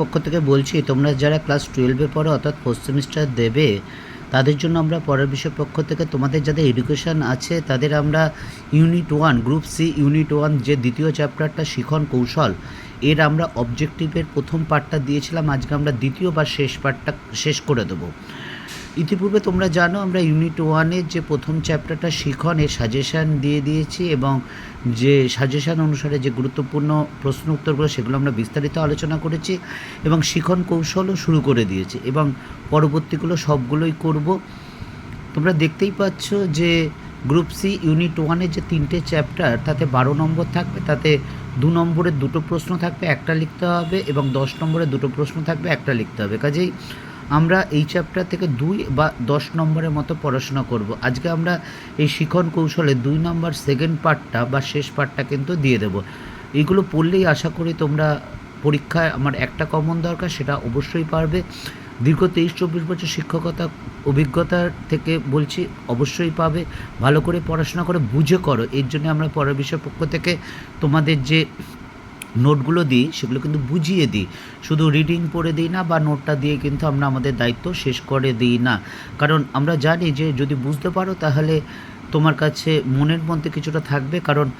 পক্ষ থেকে বলছি, তোমরা যারা ক্লাস টুয়েলভে পড়ো, অর্থাৎ ফোর্থ সেমিস্টার দেবে, তাদের জন্য আমরা পরের বিষয় পক্ষ থেকে তোমাদের যাদের এডুকেশান আছে, তাদের আমরা unit one group C unit one যে দ্বিতীয় চ্যাপ্টারটা শিখন কৌশল, এর আমরা অবজেক্টিভের প্রথম পার্টটা দিয়েছিলাম, আজকে আমরা দ্বিতীয় বা শেষ পার্টটা শেষ করে দেবো। ইতিপূর্বে তোমরা জানো, আমরা ইউনিট ওয়ানের যে প্রথম চ্যাপ্টারটা শিখন, এর সাজেশান দিয়ে দিয়েছি এবং যে সাজেশান অনুসারে যে গুরুত্বপূর্ণ প্রশ্ন উত্তরগুলো, সেগুলো আমরা বিস্তারিত আলোচনা করেছি এবং শিখন কৌশলও শুরু করে দিয়েছি এবং পরবর্তীগুলো সবগুলোই করব। তোমরা দেখতেই পাচ্ছ যে গ্রুপ সি ইউনিট ওয়ানের যে তিনটে চ্যাপ্টার তাতে বারো নম্বর থাকবে, তাতে দু নম্বরের দুটো প্রশ্ন থাকবে, একটা লিখতে হবে এবং দশ নম্বরের দুটো প্রশ্ন থাকবে, একটা লিখতে হবে। কাজেই আমরা এই চ্যাপ্টার থেকে দুই বা দশ নম্বরের মতো পড়াশোনা করব। আজকে আমরা এই শিখন কৌশলে দুই নম্বর সেকেন্ড পার্টটা বা শেষ পার্টটা কিন্তু দিয়ে দেব। এইগুলো পড়লেই আশা করি তোমরা পরীক্ষায় আমার একটা কমন দরকার, সেটা অবশ্যই পারবে। দীর্ঘ তেইশ চব্বিশ বছর শিক্ষকতা অভিজ্ঞতার থেকে বলছি, অবশ্যই পাবে। ভালো করে পড়াশোনা করে বুঝে করো। এর জন্য আমরা পরের বিষয় পক্ষ থেকে তোমাদের যে নোটগুলো দিই, সেগুলো কিন্তু বুঝিয়ে দিই। শুধু রিডিং পড়ে দিই না বা নোটটা দিয়ে কিন্তু আমরা আমাদের দায়িত্ব শেষ করে দিই না। কারণ আমরা জানি যে যদি বুঝতে পারো তাহলে তোমার কাছে মনের মধ্যে কিছুটা থাকবে। কারণ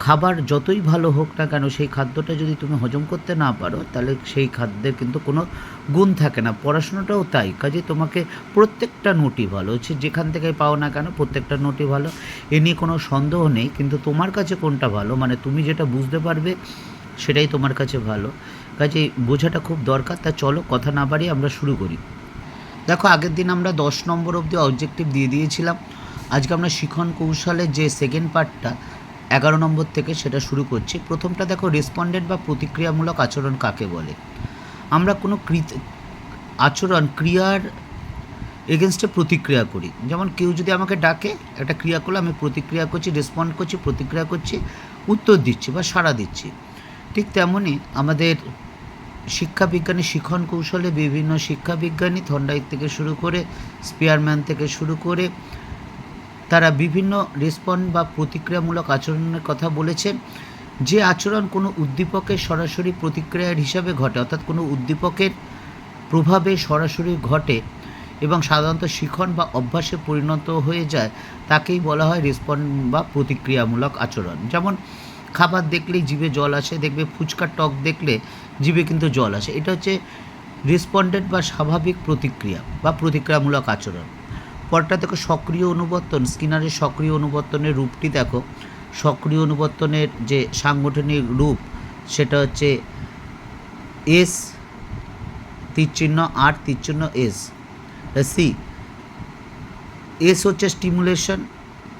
খাবার যতই ভালো হোক না কেন, সেই খাদ্যটা যদি তুমি হজম করতে না পারো, তাহলে সেই খাদ্যের কিন্তু কোনো গুণ থাকে না। পড়াশোনাটাও তাই। কাজে তোমাকে প্রত্যেকটা নোটই ভালো। হচ্ছে যেখান থেকে পাও না কেন, প্রত্যেকটা নোটই ভালো। এ নিয়ে কোনো সন্দেহ নেই। কিন্তু তোমার কাছে কোনটা ভালো? মানে তুমি যেটা বুঝতে পারবে সেটাই তোমার কাছে ভালো। কাজে বোঝাটা খুব দরকার, তা চলো কথা না বাড়িয়ে আমরা শুরু করি। দেখো, আগের দিন আমরা দশ নম্বর অবধি অবজেক্টিভ দিয়ে দিয়েছিলাম। আজকে আমরা শিখন কৌশলের যে সেকেন্ড পার্টটা এগারো নম্বর থেকে সেটা শুরু করছি। প্রথমটা দেখো রেসপন্ডেন্ট বা প্রতিক্রিয়ামূলক আচরণ কাকে বলে? আমরা কোনো কৃত, আচরণ, ক্রিয়ার এগেনস্টে প্রতিক্রিয়া করি। যেমন কেউ যদি আমাকে ডাকে, একটা ক্রিয়া করলে, আমি প্রতিক্রিয়া করছি রেসপন্ড করছি, প্রতিক্রিয়া করছি, উত্তর দিচ্ছি বা সাড়া দিচ্ছি। ঠিক তেমনই আমাদের শিক্ষাবিজ্ঞানী শিখন কৌশলে বিভিন্ন শিক্ষাবিজ্ঞানী থন্ডাইট থেকে শুরু করে স্পিয়ারম্যান থেকে শুরু করে তারা বিভিন্ন রেসপন্ড বা প্রতিক্রিয়ামূলক আচরণের কথা বলেছেন। যে আচরণ কোনো উদ্দীপকের সরাসরি প্রতিক্রিয়ার হিসাবে ঘটে, অর্থাৎ কোনো উদ্দীপকের প্রভাবে সরাসরি ঘটে এবং সাধারণত শিখন বা অভ্যাসে পরিণত হয়ে যায়, তাকেই বলা হয় রেসপন্ড বা প্রতিক্রিয়ামূলক আচরণ। যেমন খাবার দেখলেই জিভে জল আসে, দেখবে ফুচকার টক দেখলে জিভে কিন্তু জল আসে। এটা হচ্ছে রেসপন্ডেন্ট বা স্বাভাবিক প্রতিক্রিয়া বা প্রতিক্রিয়ামূলক আচরণ। পরটা দেখো সক্রিয় অনুবর্তন, স্কিনারের সক্রিয় অনুবর্তনের রূপটি দেখো। সক্রিয় অনুবর্তনের যে সাংগঠনিক রূপ, সেটা হচ্ছে এস তীরচিহ্ন আর তীরচিহ্ন এস সি এস হচ্ছে স্টিমুলেশন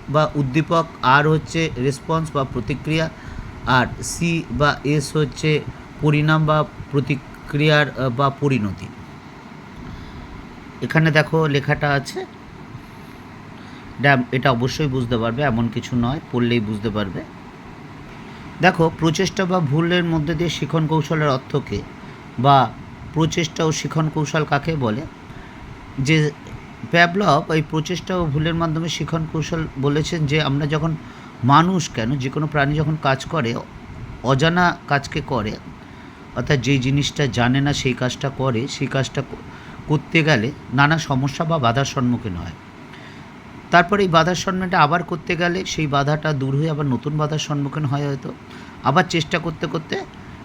বা উদ্দীপক, আর হচ্ছে রেসপন্স বা প্রতিক্রিয়া, আর সি বা এস হচ্ছে পরিণাম বা প্রতিক্রিয়ার বা পরিণতি। এখানে দেখো লেখাটা আছে। এটা- অবশ্যই বুঝতে পারবে, এমন কিছু নয়, পড়লেই বুঝতে পারবে। দেখো, প্রচেষ্টা বা ভুলের মধ্যে দিয়ে শিখন কৌশলের অর্থকে বা প্রচেষ্টা ও শিখন কৌশল কাকে বলে? যে প্যাবলভ এই প্রচেষ্টা ও ভুলের মাধ্যমে শিখন কৌশল বলেছেন যে আমরা যখন মানুষ কেন, যে কোনো প্রাণী যখন কাজ করে, অজানা কাজকে করে, অর্থাৎ যেই জিনিসটা জানে না সেই কাজটা করে, সেই কাজটা করতে গেলে নানা সমস্যা বা বাধার সম্মুখীন হয়। তারপর এই বাধার সম্মুখীনটা আবার করতে গেলে সেই বাধাটা দূর হয়ে আবার নতুন বাধার সম্মুখীন হয় হয়তো। আবার চেষ্টা করতে করতে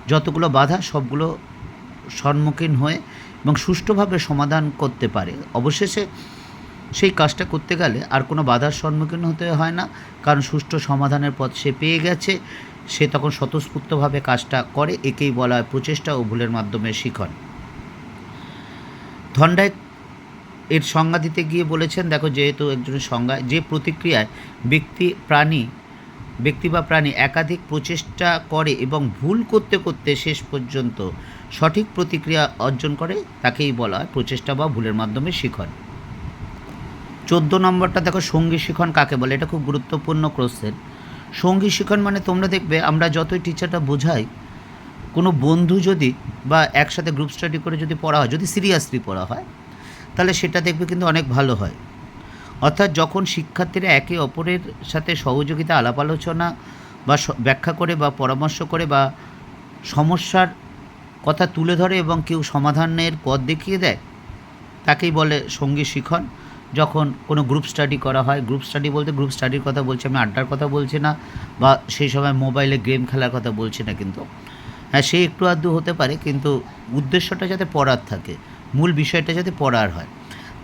যতগুলো বাধা সবগুলো সম্মুখীন হয়ে এবং সুষ্ঠুভাবে সমাধান করতে পারে। অবশেষে সেই কাজটা করতে গেলে আর কোনো বাধার সম্মুখীন হতে হয় না। কারণ সুষ্ঠু সমাধানের পথ সে পেয়ে গেছে, সে তখন স্বতঃস্ফূর্তভাবে কাজটা করে, একেই বলা হয় প্রচেষ্টা ও ভুলের মাধ্যমে শিখন। ধন্ডায় এর সংজ্ঞা দিতে গিয়ে বলেছেন, দেখো যেহেতু একজনের সংজ্ঞা, যে প্রতিক্রিয়ায় ব্যক্তি, প্রাণী ব্যক্তি বা প্রাণী একাধিক প্রচেষ্টা করে এবং ভুল করতে করতে শেষ পর্যন্ত সঠিক প্রতিক্রিয়া অর্জন করে, তাকেই বলা হয় প্রচেষ্টা বা ভুলের মাধ্যমে শিখন। চোদ্দ নম্বরটা দেখো, সঙ্গী শিখন কাকে বলে? এটা খুব গুরুত্বপূর্ণ কোশ্চেন সঙ্গী শিখন মানে তোমরা দেখবে, আমরা যতই টিচারটা বোঝাই, কোনো বন্ধু যদি বা একসাথে গ্রুপ স্টাডি করে যদি পড়া হয়, যদি সিরিয়াসলি পড়া হয়, তাহলে সেটা দেখবে কিন্তু অনেক ভালো হয়। অর্থাৎ যখন শিক্ষার্থীরা একে অপরের সাথে সহযোগিতা আলাপ আলোচনা বা ব্যাখ্যা করে বা পরামর্শ করে বা সমস্যার কথা তুলে ধরে এবং কেউ সমাধানের পথ দেখিয়ে দেয়, তাকেই বলে সঙ্গী শিখন। যখন কোনো গ্রুপ স্টাডি করা হয় গ্রুপ স্টাডি বলতে গ্রুপ স্টাডির কথা বলছি, আমি আড্ডার কথা বলছি না বা সেই সময় মোবাইলে গেম খেলার কথা বলছি না কিন্তু। হ্যাঁ সে একটু আধটু হতে পারে, কিন্তু উদ্দেশ্যটা যাতে পড়ার থাকে, মূল বিষয়টা যাতে পড়ার হয়।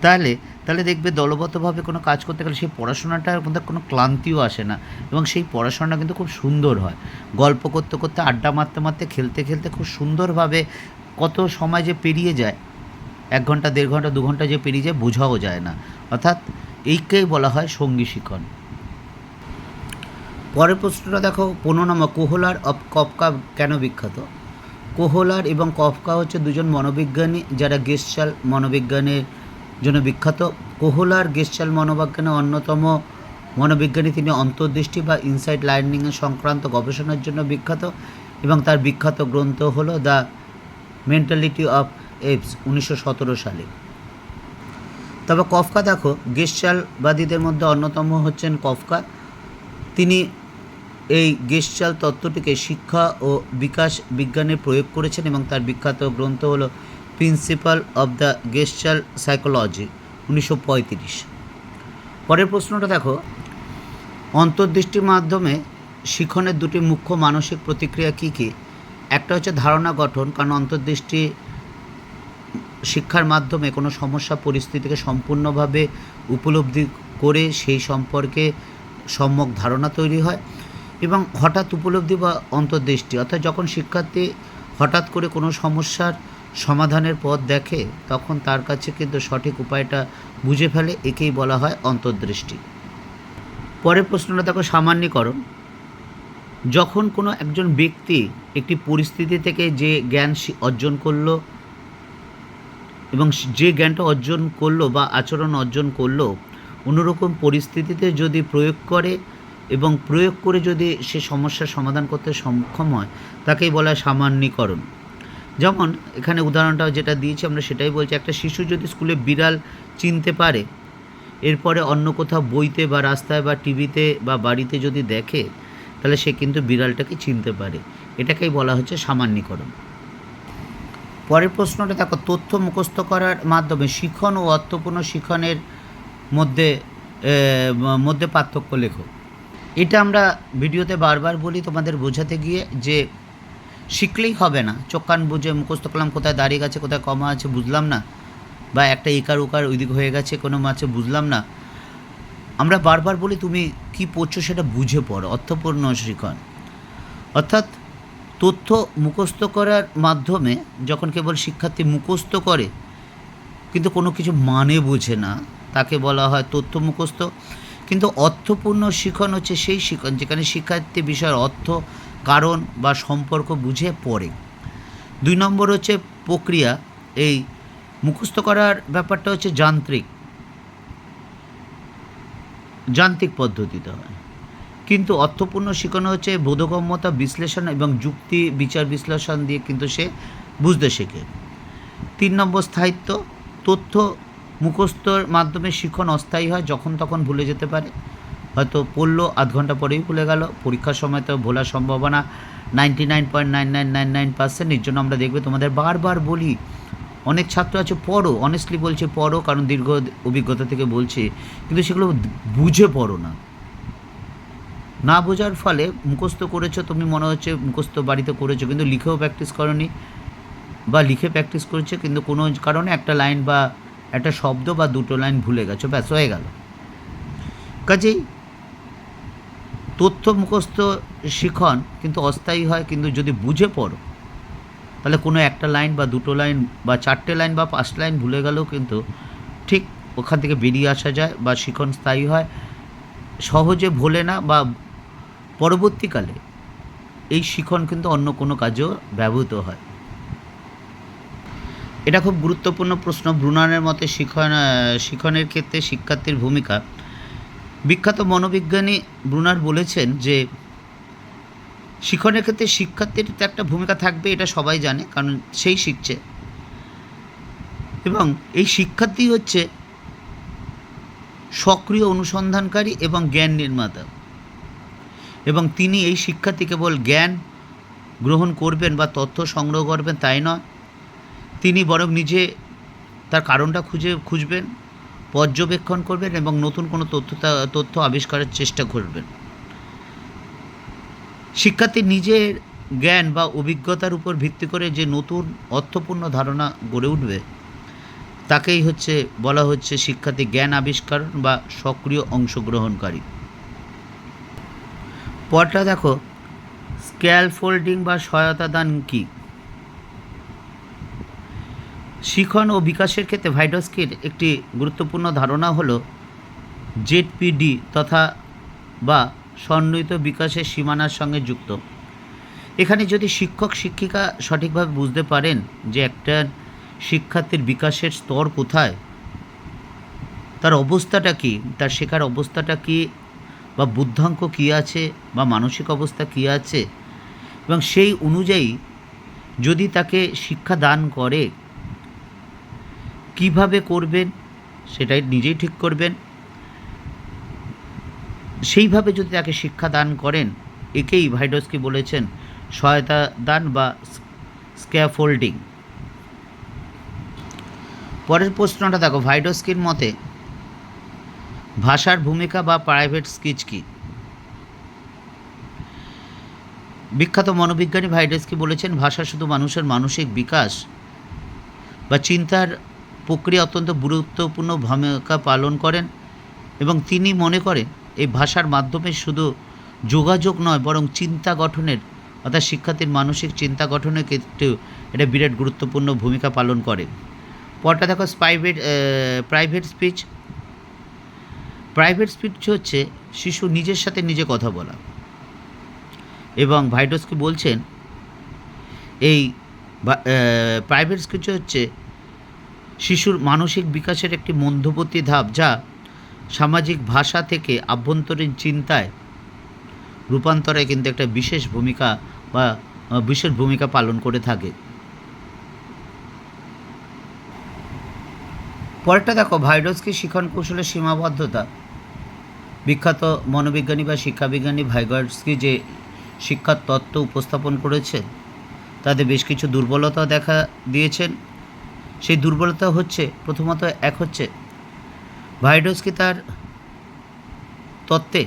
তাহলে তাহলে দেখবে দলবদ্ধভাবে কোনো কাজ করতে গেলে সেই পড়াশোনাটার মধ্যে কোনো ক্লান্তিও আসে না এবং সেই পড়াশোনাটা কিন্তু খুব সুন্দর হয়। গল্প করতে করতে, আড্ডা মারতে মারতে, খেলতে খেলতে খুব সুন্দরভাবে কত সময় যে পেরিয়ে যায়, এক ঘণ্টা, দেড় ঘণ্টা, দু ঘণ্টা যে পেরিয়ে যায় বোঝাও যায় না। অর্থাৎ এইকেই বলা হয় সঙ্গী শিখন। পরের প্রশ্নটা দেখো, পনেরো নম্বর, কোহলার কফকা কেন বিখ্যাত? কোহলার এবং কফকা হচ্ছে দুজন মনোবিজ্ঞানী যারা গেস্টাল মনোবিজ্ঞানের জন্য বিখ্যাত কোহলার গেস্টাল মনোবিজ্ঞানের অন্যতম মনোবিজ্ঞানী তিনি অন্তর্দৃষ্টি বা ইনসাইট লার্নিংয়ের সংক্রান্ত গবেষণার জন্য বিখ্যাত এবং তার বিখ্যাত গ্রন্থ হলো দ্য মেন্টালিটি অফ এপস উনিশশো সতেরো সালে। তবে কফকা দেখো গেস্টালবাদীদের মধ্যে অন্যতম হচ্ছেন কফকা। তিনি এই গেস্টাল তত্ত্বটিকে শিক্ষা ও বিকাশ বিজ্ঞানে প্রয়োগ করেছেন এবং তার বিখ্যাত গ্রন্থ হলো principal of the gestalt psychology, উনিশশো পঁয়ত্রিশ। পরের প্রশ্নটা দেখো। অন্তর্দৃষ্টির মাধ্যমে শিখনের দুটি মুখ্য মানসিক প্রতিক্রিয়া কী কী? একটা হচ্ছে ধারণা গঠন, কারণ অন্তর্দৃষ্টি শিক্ষার মাধ্যমে কোনো সমস্যা পরিস্থিতিকে সম্পূর্ণভাবে উপলব্ধি করে সেই সম্পর্কে সম্যক ধারণা তৈরি হয় এবং হঠাৎ উপলব্ধি বা অন্তর্দৃষ্টি, অর্থাৎ যখন শিক্ষার্থী হঠাৎ করে কোনো সমস্যার সমাধানের পথ দেখে তখন তার কাছে কিন্তু সঠিক উপায়টা বুঝে ফেলে, একেই বলা হয় অন্তর্দৃষ্টি। পরের প্রশ্নটা দেখো সামান্যীকরণ। যখন কোনো একজন ব্যক্তি একটি পরিস্থিতি থেকে যে জ্ঞান অর্জন করল এবং যে জ্ঞানটা অর্জন করল বা আচরণ অর্জন করল, অন্যরকম পরিস্থিতিতে যদি প্রয়োগ করে এবং প্রয়োগ করে যদি সে সমস্যার সমাধান করতে সক্ষম হয়, তাকেই বলা হয় সামান্যীকরণ। যেমন এখানে উদাহরণটা যেটা দিয়েছি আমরা সেটাই বলছি, একটা শিশু যদি স্কুলে বিড়াল চিনতে পারে, এরপরে অন্য কোথাও বইতে বা রাস্তায় বা টিভিতে বা বাড়িতে যদি দেখে, তাহলে সে কিন্তু বিড়ালটাকে চিনতে পারে। এটাকেই বলা হচ্ছে সামান্যীকরণ। পরের প্রশ্নটা দেখো, তথ্য মুখস্থ করার মাধ্যমে শিখন ও অর্থপূর্ণ শিখনের মধ্যে মধ্যে পার্থক্য লেখো। এটা আমরা ভিডিওতে বারবার বলি তোমাদের বোঝাতে গিয়ে যে শিখলেই হবে না। চোখ কান বুঝে মুখস্থ করলাম, কোথায় দাঁড়িয়ে গেছে, কোথায় কমা আছে বুঝলাম না। বা একটা একার ওকার ওইদিক হয়ে গেছে, কোনো মাছে বুঝলাম না। আমরা বারবার বলি, তুমি কি পড়ছো সেটা বুঝে পড়ো। অর্থপূর্ণ শিখন। অর্থাৎ তথ্য মুখস্থ করার মাধ্যমে যখন কেবল শিক্ষার্থী মুখস্থ করে, কিন্তু কোনো কিছু মানে বোঝে না, তাকে বলা হয় তথ্য মুখস্থ। কিন্তু অর্থপূর্ণ শিখন হচ্ছে সেই শিখন যেখানে শিক্ষার্থী বিষয়ের অর্থ কারণ বা সম্পর্ক বুঝে পড়ে। দুই নম্বর হচ্ছে প্রক্রিয়া। এই মুখস্থ করার ব্যাপারটা হচ্ছে যান্ত্রিক। যান্ত্রিক পদ্ধতিতে হয়। কিন্তু অর্থপূর্ণ শিখানো হচ্ছে বোধগম্যতা বিশ্লেষণ এবং যুক্তি, বিচার বিশ্লেষণ দিয়ে কিন্তু সে বুঝতে শেখে। তিন নম্বর স্থায়িত্ব। তথ্য মুখস্থর মাধ্যমে শিখন অস্থায়ী হয় যখন তখন ভুলে যেতে পারে। হয়তো পড়ল, আধ ঘণ্টা পরেই ভুলে গেল। পরীক্ষার সময় তো ভোলার সম্ভাবনা ninety nine point nine nine nine nine percent এর জন্য আমরা দেখবে তোমাদের বারবার বলি, অনেক ছাত্র আছে, পড়ো। অনেস্টলি বলছে পড়ো, কারণ দীর্ঘ অভিজ্ঞতা থেকে বলছে। কিন্তু সেগুলো বুঝে পড়ো না। না বোঝার ফলে মুখস্থ করেছ, তুমি মনে হচ্ছে মুখস্থ বাড়িতে করেছ, কিন্তু লিখেও প্র্যাকটিস করনি। বা লিখে প্র্যাকটিস করেছ, কিন্তু কোনো কারণে একটা লাইন বা একটা শব্দ বা দুটো লাইন ভুলে গেছো, ব্যাস, হয়ে গেল। কাজেই তথ্য মুখস্থ শিখন কিন্তু অস্থায়ী হয়, কিন্তু যদি বুঝে পড়ো, তাহলে কোনো একটা লাইন বা দুটো লাইন বা চারটে লাইন বা পাঁচ লাইন ভুলে গেলেও কিন্তু ঠিক ওখান থেকে বেরিয়ে আসা যায় বা শিখন স্থায়ী হয়। সহজে ভোলে না বা পরবর্তীকালে এই শিখন কিন্তু অন্য কোনো কাজেও ব্যবহৃত হয়। এটা খুব গুরুত্বপূর্ণ প্রশ্ন। ব্রুনানের মতে শিখন, শিখনের ক্ষেত্রে শিক্ষার্থীর ভূমিকা বিখ্যাত মনোবিজ্ঞানী ব্রুনার বলেছেন যে, শিক্ষণের ক্ষেত্রে শিক্ষার্থীর তো একটা ভূমিকা থাকবে, এটা সবাই জানে, কারণ সেই শিখছে। এবং এই শিক্ষার্থী হচ্ছে সক্রিয় অনুসন্ধানকারী এবং জ্ঞান নির্মাতা। এবং তিনি এই শিক্ষার্থী কেবল জ্ঞান গ্রহণ করবেন বা তথ্য সংগ্রহ করবেন তাই নয়, তিনি বরং নিজে তার কারণটা খুঁজে, খুঁজবেন। পর্যবেক্ষণ করবেন এবং নতুন কোনো তথ্য তথ্য আবিষ্কারের চেষ্টা করবেন। শিক্ষার্থী নিজের জ্ঞান বা অভিজ্ঞতার উপর ভিত্তি করে যে নতুন অর্থপূর্ণ ধারণা গড়ে উঠবে, তাকেই হচ্ছে, বলা হচ্ছে শিক্ষার্থী জ্ঞান আবিষ্কার বা সক্রিয় অংশগ্রহণকারী। পরটা দেখো, স্ক্যাল ফোল্ডিং বা সহায়তা দান কী? শিখন ও বিকাশের ক্ষেত্রে ভাইডস্কির একটি গুরুত্বপূর্ণ ধারণা হলো জেডপিডি তথা বা সন্নিহিত বিকাশের সীমানার সঙ্গে যুক্ত। এখানে যদি শিক্ষক, শিক্ষিকা সঠিকভাবে বুঝতে পারেন যে একটা শিক্ষার্থীর বিকাশের স্তর কোথায়, তার অবস্থাটা কী, তার শেখার অবস্থাটা কী, বা বুদ্ধাঙ্ক কী আছে, বা মানসিক অবস্থা কী আছে, এবং সেই অনুযায়ী যদি তাকে শিক্ষা দান করে কীভাবে করবেন সেটাই নিজেই ঠিক করবেন। সেইভাবে যদি তাকে শিক্ষা দান করেন, একেই ভাইডসকি বলেছেন, সহায়তা দান বা স্ক্যাফোল্ডিং। পরের প্রশ্নটা দেখো, ভাইডস্কির মতে ভাষার ভূমিকা বা প্রাইভেট স্কিচ কী? বিখ্যাত মনোবিজ্ঞানী ভাইডেসকি বলেছেন, ভাষা শুধু মানুষের মানসিক বিকাশ বা চিন্তার প্রক্রিয়া অত্যন্ত গুরুত্বপূর্ণ ভূমিকা পালন করেন এবং তিনি মনে করেন এই ভাষার মাধ্যমে শুধু যোগাযোগ নয়, বরং চিন্তা গঠনের, অর্থাৎ শিক্ষার্থীর মানসিক চিন্তা গঠনের ক্ষেত্রেও এটা বিরাট গুরুত্বপূর্ণ ভূমিকা পালন করে পরটা দেখো private private speech private speech হচ্ছে শিশু নিজের সাথে নিজে কথা বলা। এবং ভাইডসকি বলছেন, এই প্রাইভেট স্পিচ হচ্ছে শিশুর মানসিক বিকাশের একটি মধ্যবর্তী ধাপ যা সামাজিক ভাষা থেকে আভ্যন্তরীণ চিন্তায় রূপান্তরে কিন্তু একটা বিশেষ ভূমিকা বা বিশেষ ভূমিকা পালন করে থাকে। পরেরটা দেখো ভাইডসকি শিখন কৌশলের সীমাবদ্ধতা। বিখ্যাত মনোবিজ্ঞানী বা শিক্ষাবিজ্ঞানী ভাইগস্কি যে শিক্ষার তত্ত্ব উপস্থাপন করেছেন তাদের বেশ কিছু দুর্বলতা দেখা দিয়েছেন। সেই দুর্বলতা হচ্ছে, প্রথমত এক হচ্ছে ভাইডসকি তার তত্ত্বে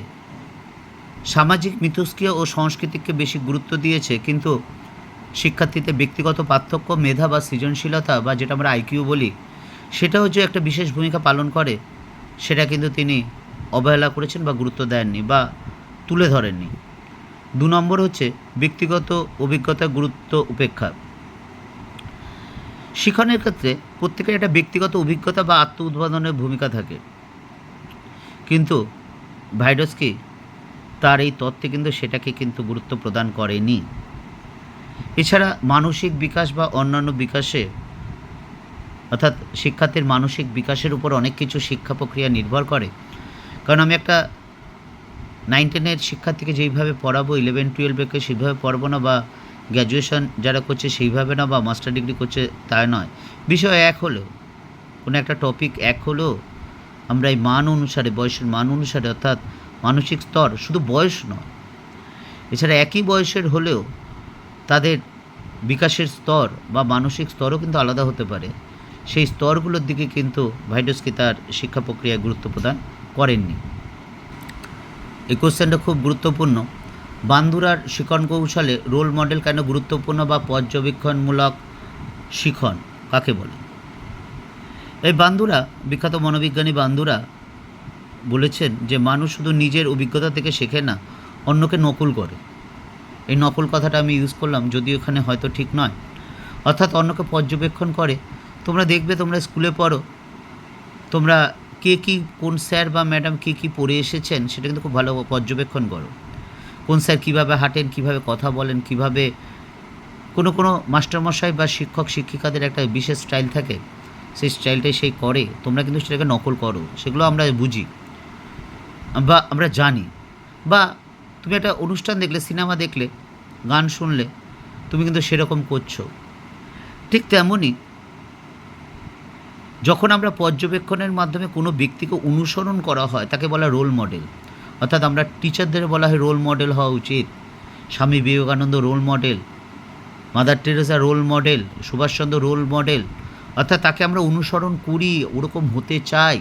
সামাজিক, মিথস্ক্রিয়া ও সংস্কৃতিকে বেশি গুরুত্ব দিয়েছে, কিন্তু শিক্ষার্থীতে ব্যক্তিগত পার্থক্য, মেধা বা সৃজনশীলতা বা যেটা আমরা আইকিউ বলি, সেটাও যে একটা বিশেষ ভূমিকা পালন করে, সেটা কিন্তু তিনি অবহেলা করেছেন বা গুরুত্ব দেননি বা তুলে ধরেননি। দু নম্বর হচ্ছে ব্যক্তিগত অভিজ্ঞতা গুরুত্ব উপেক্ষা। শিখনের ক্ষেত্রে প্রত্যেকের একটা ব্যক্তিগত অভিজ্ঞতা বা আত্ম উদ্বোধনের ভূমিকা থাকে। কিন্তু ভাইডসকি তার এই তত্ত্বে কিন্তু সেটাকে কিন্তু গুরুত্ব প্রদান করেনি। এছাড়া মানসিক বিকাশ বা অন্যান্য বিকাশে, অর্থাৎ শিক্ষার্থীর মানসিক বিকাশের উপর অনেক কিছু শিক্ষা প্রক্রিয়া নির্ভর করে। কারণ আমি একটা নাইন টেনের শিক্ষার্থীকে যেইভাবে পড়াবো ইলেভেন টুয়েলভকে সেইভাবে পড়ব না বা গ্র্যাজুয়েশন যারা করছে সেইভাবে না বা মাস্টার ডিগ্রি করছে তা নয়। বিষয় এক হলেও কোনো একটা টপিক এক হলেও আমরা এই মান অনুসারে, বয়সের মান অনুসারে, অর্থাৎ মানসিক স্তর শুধু বয়স নয়, এছাড়া একই বয়সের হলেও তাদের বিকাশের স্তর বা মানসিক স্তরও কিন্তু আলাদা হতে পারে। সেই স্তরগুলোর দিকে কিন্তু ভাইডসকি তার শিক্ষা প্রক্রিয়ায় গুরুত্ব প্রদান করেননি। এই কোশ্চেনটা খুব গুরুত্বপূর্ণ। বান্দুরার শিখন কৌশলে রোল মডেল কেন গুরুত্বপূর্ণ বা পর্যবেক্ষণমূলক শিখন? কাকে বলে? এই বান্দুরা, বিখ্যাত মনোবিজ্ঞানী বান্দুরা বলেছেন যে মানুষ শুধু নিজের অভিজ্ঞতা থেকে শেখে না, অন্যকে নকল করে। এই নকল কথাটা আমি ইউজ করলাম, যদিও এখানে হয়তো ঠিক নয়। অর্থাৎ অন্যকে পর্যবেক্ষণ করে। তোমরা দেখবে, তোমরা স্কুলে পড়ো, তোমরা কে কী, কোন স্যার বা ম্যাডাম কী কী পড়ে এসেছেন, সেটা কিন্তু খুব ভালো পর্যবেক্ষণ করো। কোন স্যার কীভাবে হাঁটেন, কীভাবে কথা বলেন, কীভাবে কোনো কোনো মাস্টারমশাই বা শিক্ষক, শিক্ষিকাদের একটা বিশেষ স্টাইল থাকে, সেই স্টাইলটাই সেই করে। তোমরা কিন্তু সেটাকে নকল করো, সেগুলো আমরা বুঝি বা আমরা জানি। বা তুমি একটা অনুষ্ঠান দেখলে, সিনেমা দেখলে, গান শুনলে, তুমি কিন্তু সেরকম করছ। ঠিক তেমনই যখন আমরা পর্যবেক্ষণের মাধ্যমে কোনো ব্যক্তিকে অনুসরণ করা হয়, তাকে বলা রোল মডেল অর্থাৎ আমরা টিচারদের বলা হয় রোল মডেল হওয়া উচিত। Swami Vivekananda role model Mother Teresa role model Subhash Chandra role model অর্থাৎ তাকে আমরা অনুসরণ করি, ওরকম হতে চাই।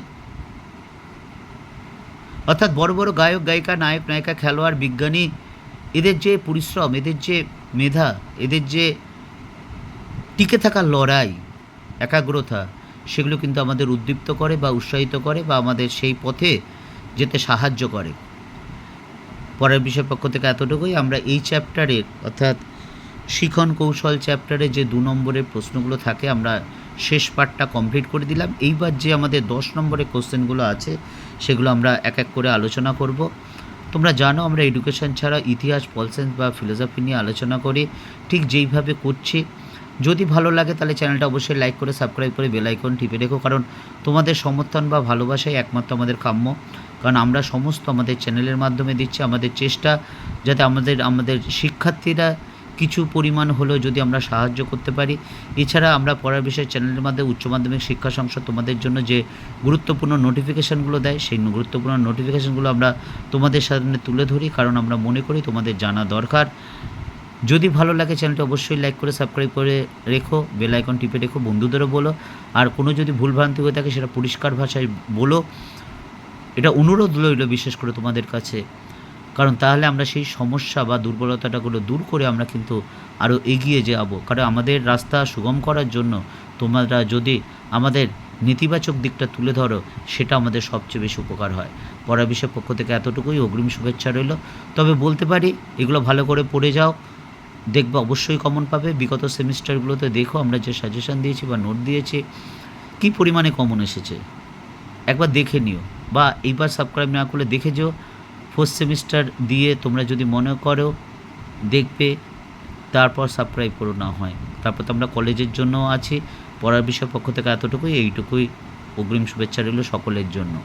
অর্থাৎ বড় বড় গায়ক, গায়িকা, নায়ক, নায়িকা, খেলোয়াড়, বিজ্ঞানী, এদের যে পরিশ্রম, এদের যে মেধা, এদের যে টিকে থাকার লড়াই, একাগ্রতা, সেগুলো কিন্তু আমাদের উদ্দীপ্ত করে বা উৎসাহিত করে বা আমাদের সেই পথে যেতে সাহায্য করে। পরের বিষয় পক্ষ থেকে এতটুকুই। আমরা এই চ্যাপ্টারের অর্থাৎ শিখন কৌশল চ্যাপ্টারে যে দু নম্বরের প্রশ্নগুলো থাকে, আমরা শেষ পার্টটা কমপ্লিট করে দিলাম। এইবার যে আমাদের দশ নম্বরের কোশ্চেনগুলো আছে, সেগুলো আমরা এক এক করে আলোচনা করব। তোমরা জানো, আমরা এডুকেশন ছাড়া ইতিহাস, পলসেন্স বা ফিলোসফি নিয়ে আলোচনা করি। ঠিক যেইভাবে করছি যদি ভালো লাগে তাহলে চ্যানেলটা অবশ্যই লাইক করে, সাবস্ক্রাইব করে, বেল আইকন টিপে রেখো। কারণ তোমাদের সমর্থন বা ভালোবাসাই একমাত্র আমাদের কাম্য। কারণ আমরা সমস্ত আমাদের চ্যানেলের মাধ্যমে দিচ্ছি আমাদের চেষ্টা, যাতে আমাদের আমাদের শিক্ষার্থীরা কিছু পরিমাণ হলেও যদি আমরা সাহায্য করতে পারি। এছাড়া আমরা পড়ার বিষয় চ্যানেলের মাধ্যমে উচ্চ মাধ্যমিক শিক্ষা সংসদ তোমাদের জন্য যে গুরুত্বপূর্ণ নোটিফিকেশানগুলো দেয়, সেই গুরুত্বপূর্ণ নোটিফিকেশানগুলো আমরা তোমাদের সামনে তুলে ধরি। কারণ আমরা মনে করি তোমাদের জানা দরকার। যদি ভালো লাগে চ্যানেলটা অবশ্যই লাইক করে, সাবস্ক্রাইব করে রেখো, বেল আইকন টিপে রেখো, বন্ধুদেরও বলো। আর কোনো যদি ভুলভ্রান্তি হয়ে থাকে সেটা পরিষ্কার ভাষায় বলো। এটা অনুরোধ রইল বিশেষ করে তোমাদের কাছে। কারণ তাহলে আমরা সেই সমস্যা বা দুর্বলতাটাগুলো দূর করে আমরা কিন্তু আরও এগিয়ে যাব। কারণ আমাদের রাস্তা সুগম করার জন্য তোমরা যদি আমাদের নেতিবাচক দিকটা তুলে ধরো, সেটা আমাদের সবচেয়ে বেশি উপকার হয়। পড়া বিষয় পক্ষ থেকে এতটুকুই অগ্রিম শুভেচ্ছা রইল। তবে বলতে পারি, এগুলো ভালো করে পড়ে যাও। দেখবে অবশ্যই কমন পাবে। বিগত সেমিস্টারগুলোতে দেখো আমরা যে সাজেশন দিয়েছি বা নোট দিয়েছি, কী পরিমাণে কমন এসেছে? একবার দেখে নিও বা এইবার সাবস্ক্রাইব না করলে দেখে যেও। ফোর্থ সেমিস্টার দিয়ে তোমরা যদি মনে করো দেখবে, তারপর সাবস্ক্রাইব করো না হয়। তারপর তো আমরা কলেজের জন্য আছি, পড়ার বিষয় পক্ষ থেকে এতটুকুই, এইটুকুই। অগ্রিম শুভেচ্ছা রইল সকলের জন্য।